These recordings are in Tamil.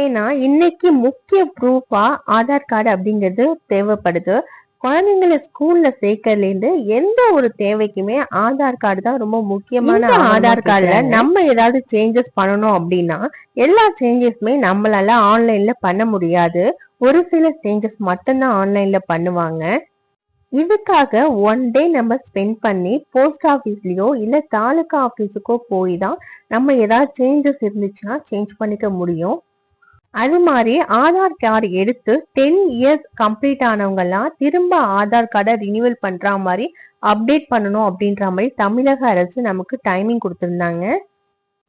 ஏன்னா இன்னைக்கு முக்கிய ப்ரூஃபா ஆதார் கார்டு அப்படிங்கிறது தேவைப்படுது. குழந்தைங்களை ஸ்கூல்ல சேர்க்கறதுல இருந்து எந்த ஒரு தேவைக்குமே ஆதார் கார்டு தான் ரொம்ப முக்கியமான ஆதார் கார்டுல நம்ம ஏதாவது சேஞ்சஸ் பண்ணணும் அப்படின்னா எல்லா சேஞ்சஸுமே நம்மளால ஆன்லைன்ல பண்ண முடியாது. ஒரு சில சேஞ்சஸ் மட்டும்தான் ஆன்லைன்ல பண்ணுவாங்க. இதுக்காக ஒன் டே நம்ம ஸ்பெண்ட் பண்ணி போஸ்ட் ஆஃபீஸ்லயோ இல்ல தாலுகா ஆஃபீஸுக்கோ போய் தான் நம்ம ஏதாவது சேஞ்சஸ் இருந்துச்சுன்னா சேஞ்ச் பண்ணிக்க முடியும். அது மாதிரி ஆதார் கார்டு எடுத்து டென் இயர்ஸ் கம்ப்ளீட் ஆனவங்கெல்லாம் திரும்ப ஆதார் கார்டை ரினியூவல் பண்ற மாதிரி அப்டேட் பண்ணணும் அப்படின்ற மாதிரி தமிழக அரசு நமக்கு டைமிங் கொடுத்துருந்தாங்க.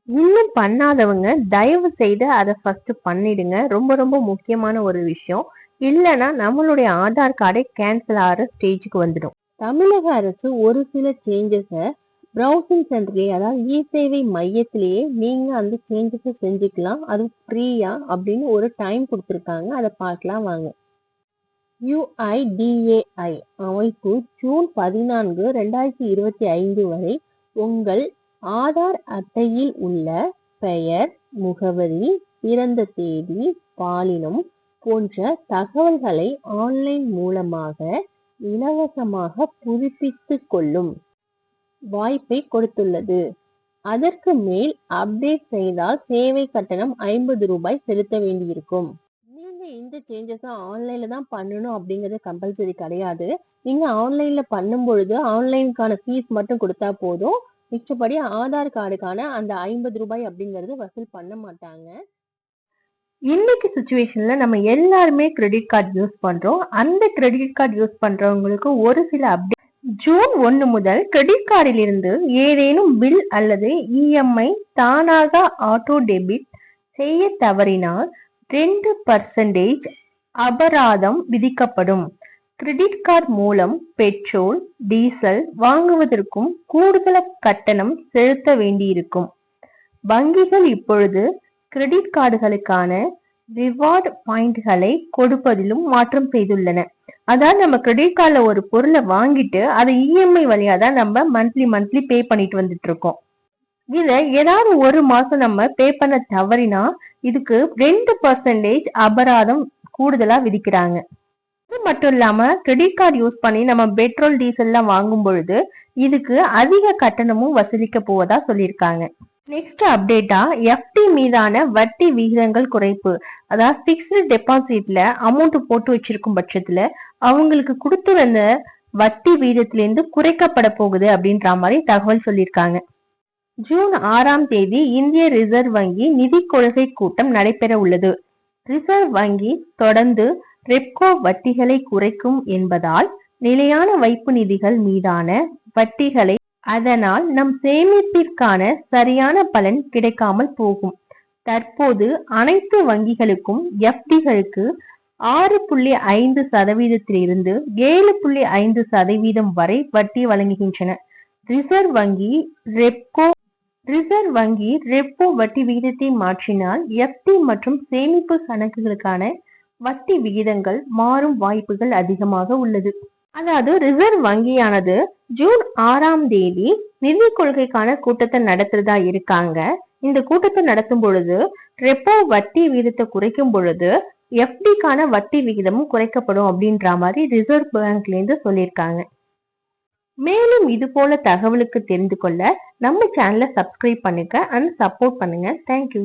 இன்னும் பண்ணாதவங்க தயவு செய்து அதை ஃபர்ஸ்ட் பண்ணிடுங்க. ரொம்ப ரொம்ப முக்கியமான ஒரு விஷயம். இல்லைன்னா நம்மளுடைய ஆதார் கார்டை கேன்சல் ஆகிற ஸ்டேஜுக்கு வந்துடும். தமிழக அரசு ஒரு சில சேஞ்சஸை ப்ரௌசிங் சென்டர்லேயே அதாவது இ சேவை மையத்திலேயே நீங்கள் அந்த சேஞ்சஸை செஞ்சுக்கலாம். அது ஃப்ரீயா அப்படின்னு ஒரு டைம் கொடுத்துருக்காங்க. அதை பார்க்கலாம் வாங்க. யுஐடிஏஐ அமைப்பு ஜூன் பதினான்கு ரெண்டாயிரத்தி இருபத்தி ஐந்து வரை உங்கள் ஆதார் அட்டையில் உள்ள பெயர் முகவரி பிறந்த தேதி பாலினம் போன்ற தகவல்களை ஆன்லைன் மூலமாக இலவசமாக புதுப்பித்து கொள்ளும். வாய்ப்பை கொடுத்துள்ளது. அதற்கு மேல் அப்டேட் செய்தால் சேவை கட்டணம் ஐம்பது ரூபாய் செலுத்த வேண்டியிருக்கும். நீங்க இந்த சேஞ்சஸ் ஆன்லைன்ல தான் பண்ணணும் அப்படிங்கிறது கம்பல்சரி கிடையாது. நீங்க ஆன்லைன்ல பண்ணும் பொழுது ஆன்லைனுக்கான ஃபீஸ் மட்டும் கொடுத்தா போதும். மிச்சப்படி ஆதார் கார்டுக்கான அந்த ஐம்பது ரூபாய் அப்படிங்கறது வசூல் பண்ண மாட்டாங்க. இன்னைக்கு சுச்சுவேஷன்ல நம்ம எல்லாருமே கிரெடிட் கார்டு யூஸ் பண்றோம். அந்த கிரெடிட் கார்டு யூஸ் பண்றவங்களுக்கு ஒரு சில அப்டேட் ஜூன் ஒன்று முதல் கிரெடிட் கார்டில் இருந்து ஏதேனும் பில் அல்லது இஎம்ஐ தானாக ஆட்டோ டெபிட் செய்ய தவறினால் ரெண்டு பர்சன்டேஜ் அபராதம் விதிக்கப்படும். கிரெடிட் கார்டு மூலம் பெட்ரோல் டீசல் வாங்குவதற்கும் கூடுதல் கட்டணம் செலுத்த வேண்டியிருக்கும். வங்கிகள் இப்பொழுது கிரெடிட் கார்டுகளுக்கான ரிவார்டு பாயிண்ட்களை கொடுப்பதிலும் மாற்றம் செய்துள்ளன. அதாவது நம்ம கிரெடிட் கார்டில் ஒரு பொருளை வாங்கிட்டு அதை இஎம்ஐ வழியாக தான் நம்ம மந்த்லி மந்த்லி பே பண்ணிட்டு வந்துட்டு இருக்கோம். இதை ஏதாவது ஒரு மாசம் நம்ம பே பண்ண தவறினா இதுக்கு ரெண்டு பர்சன்டேஜ் அபராதம் கூடுதலா விதிக்கிறாங்க. அது மட்டும் இல்லாம கிரெடிட் கார்டு யூஸ் பண்ணி நம்ம பெட்ரோல் டீசல்லாம் வாங்கும் பொழுது இதுக்கு அதிக கட்டணமும் வசூலிக்க போவதா சொல்லியிருக்காங்க. நெக்ஸ்ட் அப்டேட்டா எஃப்டி மீதான வட்டி விகிதங்கள் குறைப்பு. அதாவது பிக்ஸ்டு டெபாசிட்ல அமௌண்ட் போட்டு வச்சிருக்கும் பட்சத்துல அவங்களுக்கு கொடுத்து வந்த வட்டி வீதத்திலிருந்து குறைக்கப்பட போகுது அப்படின்ற மாதிரி தகவல் சொல்லியிருக்காங்க. ஜூன் ஆறாம் தேதி இந்திய ரிசர்வ் வங்கி நிதி கொள்கை கூட்டம் நடைபெற உள்ளது. ரிசர்வ் வங்கி தொடர்ந்து ரெப்கோ வட்டிகளை குறைக்கும் என்பதால் நிலையான வைப்பு நிதிகள் மீதான வட்டிகளை அதனால் நம் சேமிப்பிற்கான சரியான பலன் கிடைக்காமல் போகும். தற்போது அனைத்து வங்கிகளுக்கும் எஃப்டிகளுக்கு ஆறு புள்ளி ஐந்து சதவீதத்திலிருந்து ஏழு புள்ளி ஐந்து சதவீதம் வரை வட்டி வழங்குகின்றன. ரிசர்வ் வங்கி ரெப்கோ ரிசர்வ் வங்கி ரெப்போ வட்டி விகிதத்தை மாற்றினால் எஃப்டி மற்றும் சேமிப்பு கணக்குகளுக்கான வட்டி விகிதங்கள் மாறும் வாய்ப்புகள் அதிகமாக உள்ளது. அதாவது ரிசர்வ் வங்கியானது ஜூன் ஆறாம் தேதி நிதி கொள்கைக்கான கூட்டத்தை நடத்துறதா இருக்காங்க. இந்த கூட்டத்தை நடத்தும் பொழுது ரெப்போ வட்டி விகிதத்தை குறைக்கும் பொழுது எஃப்டிக்கான வட்டி விகிதமும் குறைக்கப்படும் அப்படின்ற மாதிரி ரிசர்வ் பேங்க்ல இருந்து சொல்லியிருக்காங்க. மேலும் இது போல தகவலுக்கு தெரிந்து கொள்ள நம்ம சேனலை சப்ஸ்கிரைப் பண்ணுங்க அண்ட் சப்போர்ட் பண்ணுங்க. தேங்க்யூ